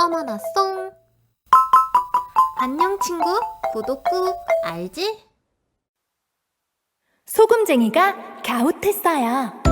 어머나 쏭 안녕 친구 구독 꾹 알지? 소금쟁이가 갸웃했어요.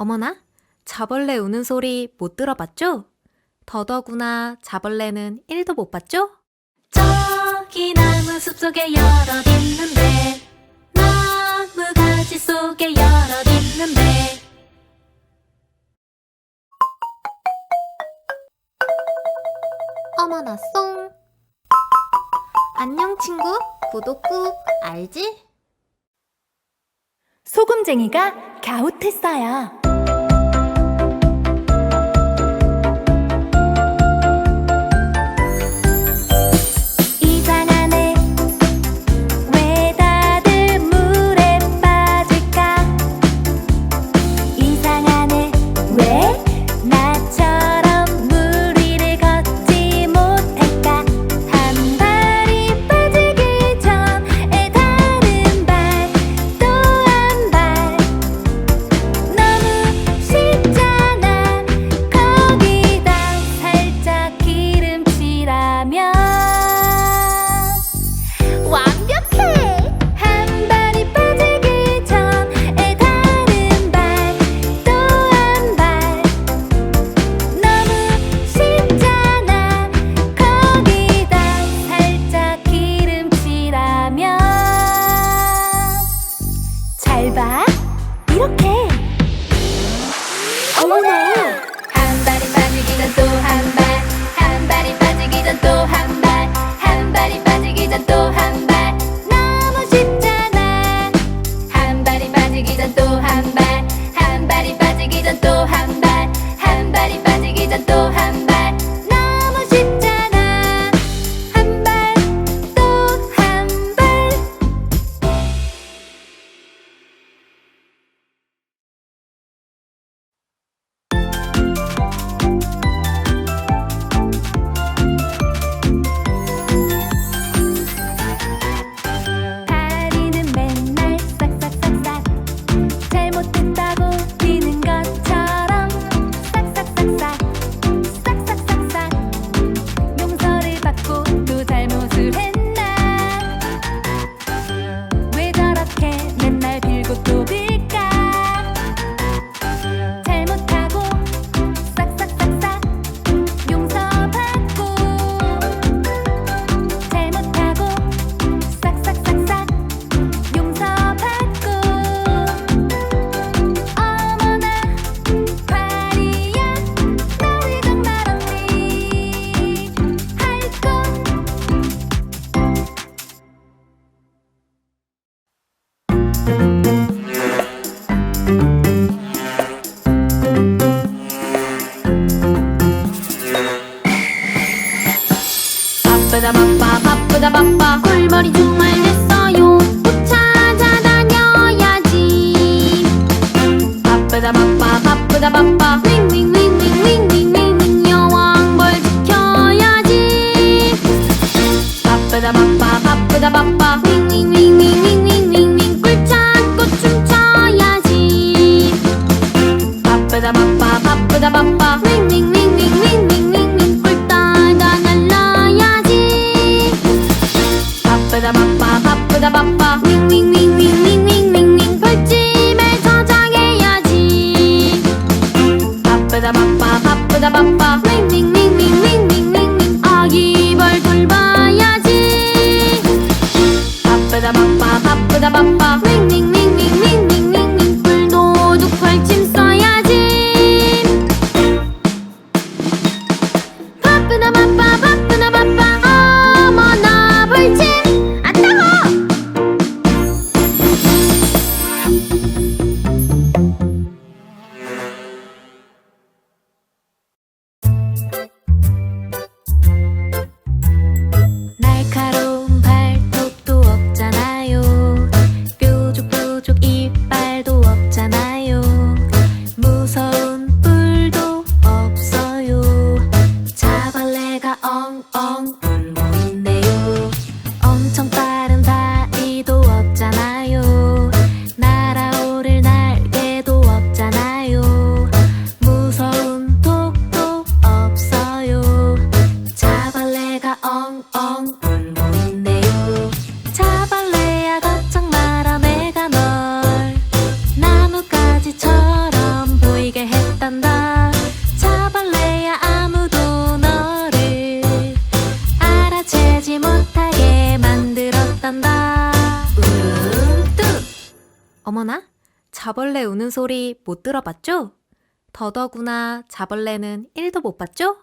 어머나, 자벌레 우는 소리 못 들어봤죠? 더더구나 자벌레는 1도 못 봤죠? 저기 나무 숲속에 여럿 있는데 나무 가지 속에 여럿 있는데 어머나 쏭 안녕 친구 구독 꾹 알지? 소금쟁이가 갸웃했어요. 바빠 윙윙윙윙윙윙윙윙 여왕벌 지켜야지. 바쁘다 바빠 바쁘다 바빠. 자벌레 우는 소리 못 들어봤죠? 더더구나 자벌레는 1도 못 봤죠?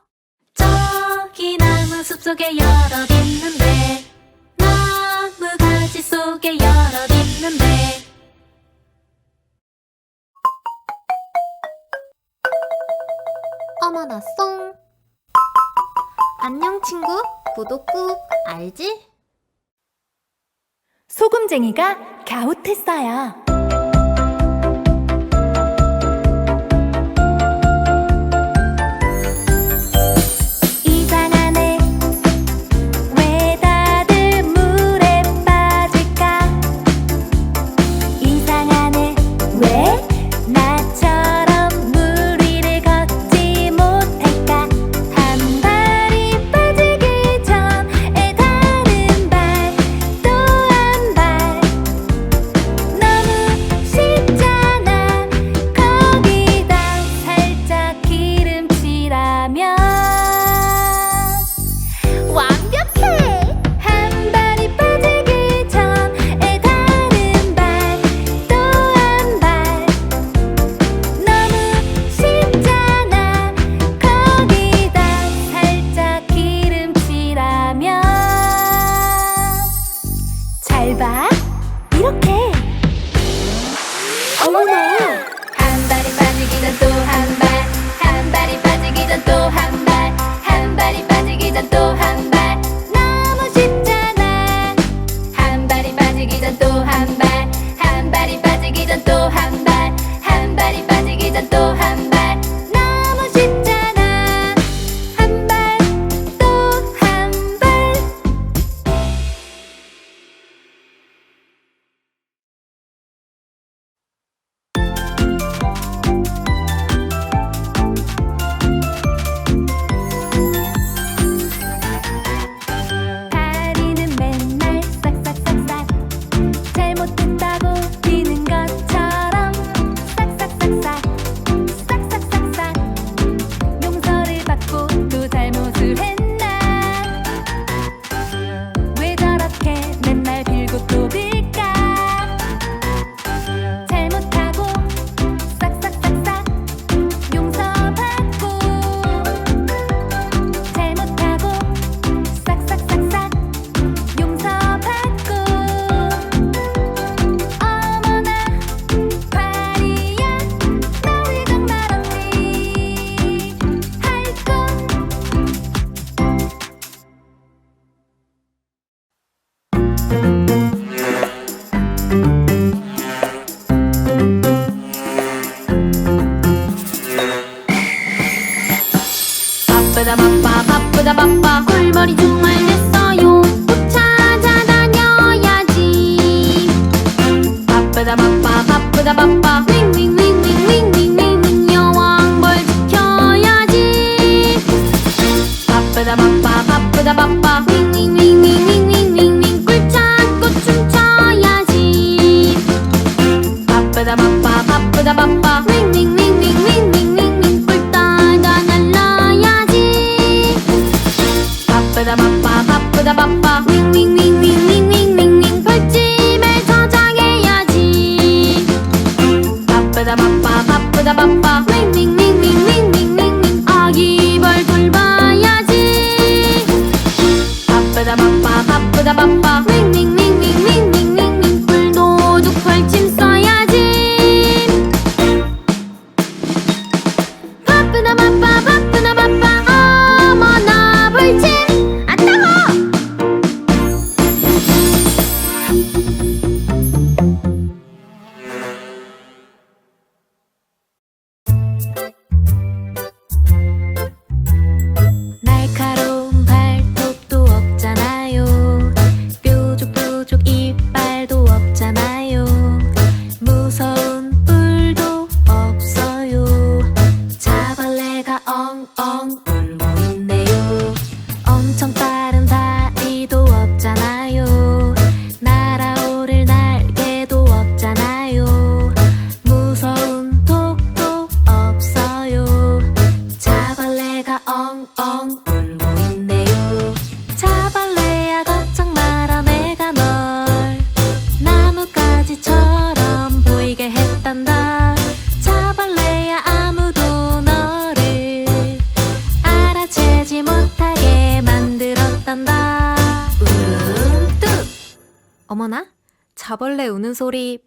저기 나무 숲 속에 여럿 있는데 나무 가지 속에 여럿 있는데 어머나 쏭 안녕 친구 구독 꾹 알지? 소금쟁이가 갸웃했어요.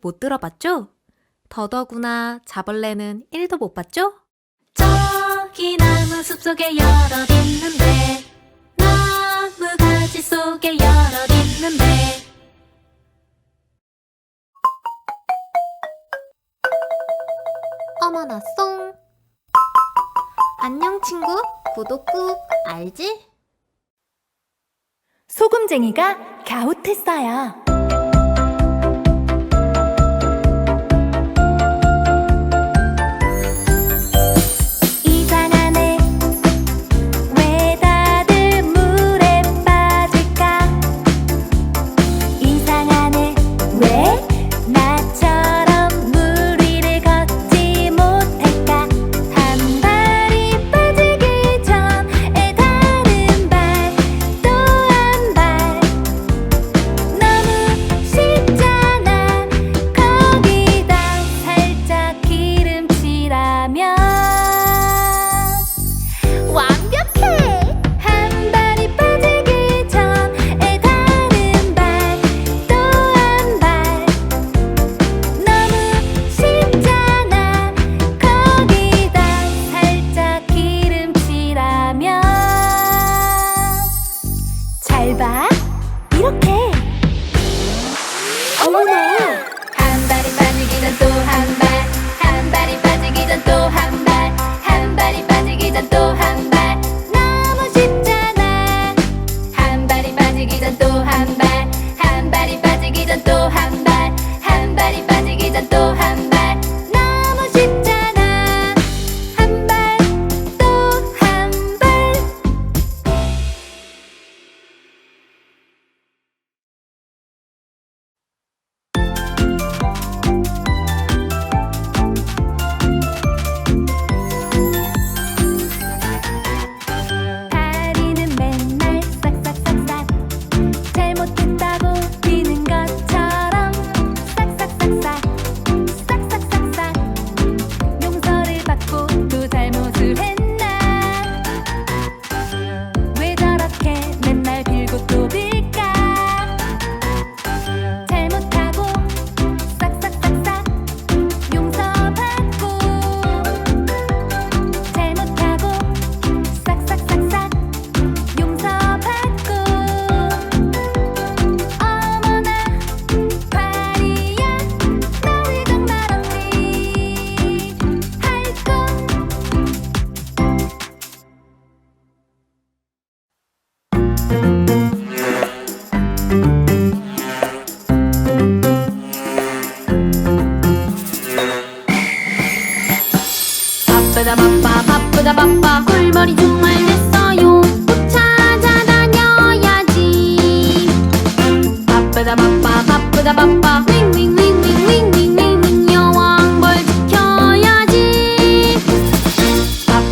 못 들어봤죠? 더더구나 자벌레는 1도 못 봤죠? 저기 나무 숲속에 여럿 있는데 나무 가지 속에 여럿 있는데 어머나 쏭 안녕 친구 구독 꾹 알지? 소금쟁이가 갸웃했어요.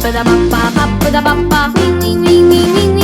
ba da ba ba ba da ba ba. Wing wing wing wing wing.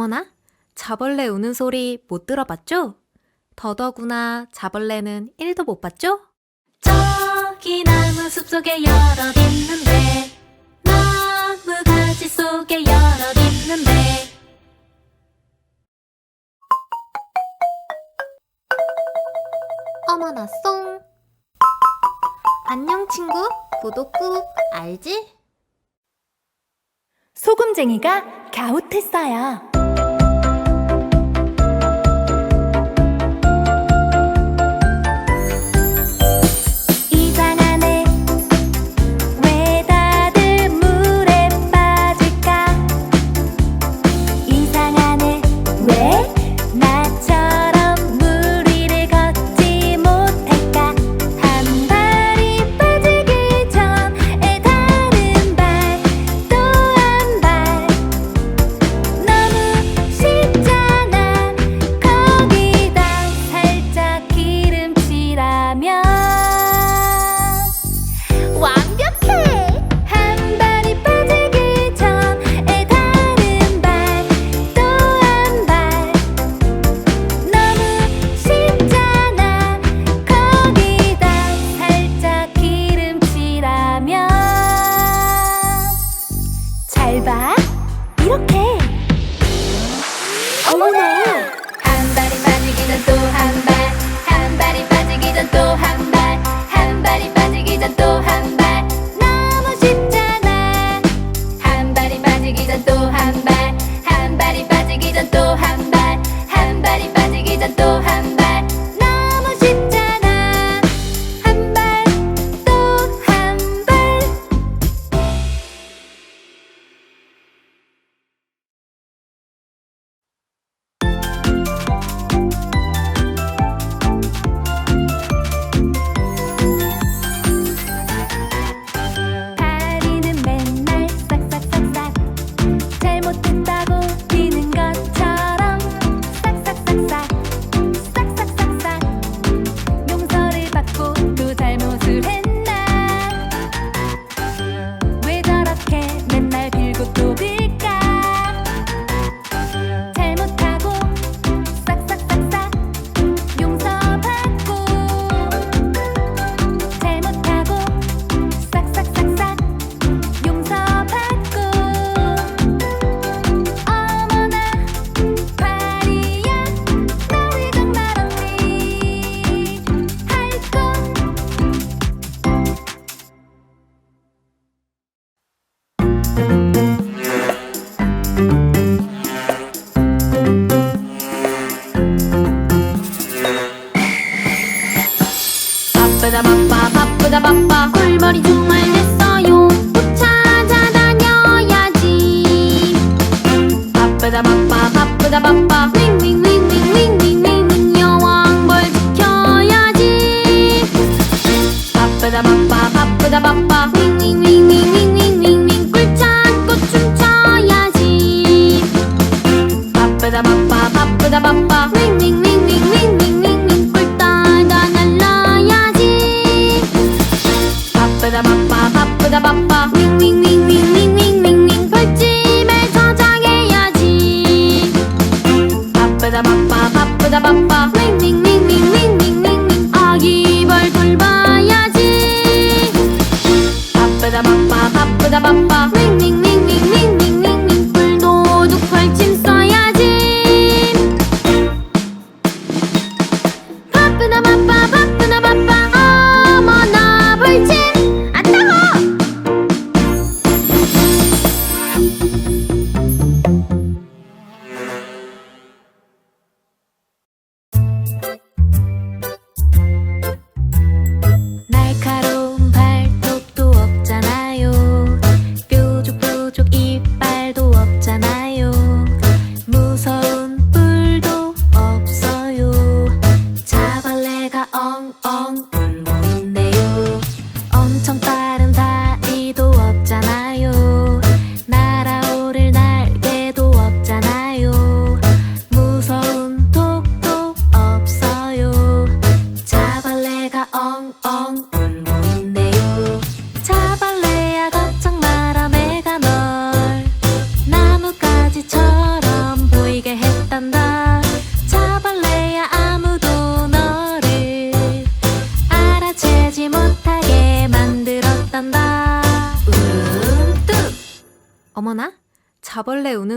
어머나, 자벌레 우는 소리 못 들어봤죠? 더더구나 자벌레는 1도 못 봤죠? 저기 나무 숲속에 여럿 있는데 나무 가지 속에 여럿 있는데 어머나 쏭 안녕 친구 구독 꾹 알지? 소금쟁이가 갸웃했어요. Bye. 바쁘다 바빠 바쁘다 바빠 꿀벌이 정말 됐어요 꼭 찾아다녀야지 바쁘다 바빠 바쁘다 바빠 윙윙윙윙윙윙윙윙 여왕벌 지켜야지 바쁘다 바빠 바쁘다 바빠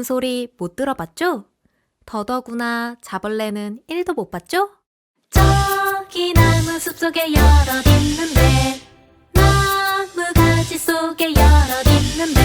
우는 소리 못 들어봤죠? 더더구나 자벌레는 1도 못 봤죠? 저기 나무 숲 속에 여럿 있는데 나무 가지 속에 여럿 있는데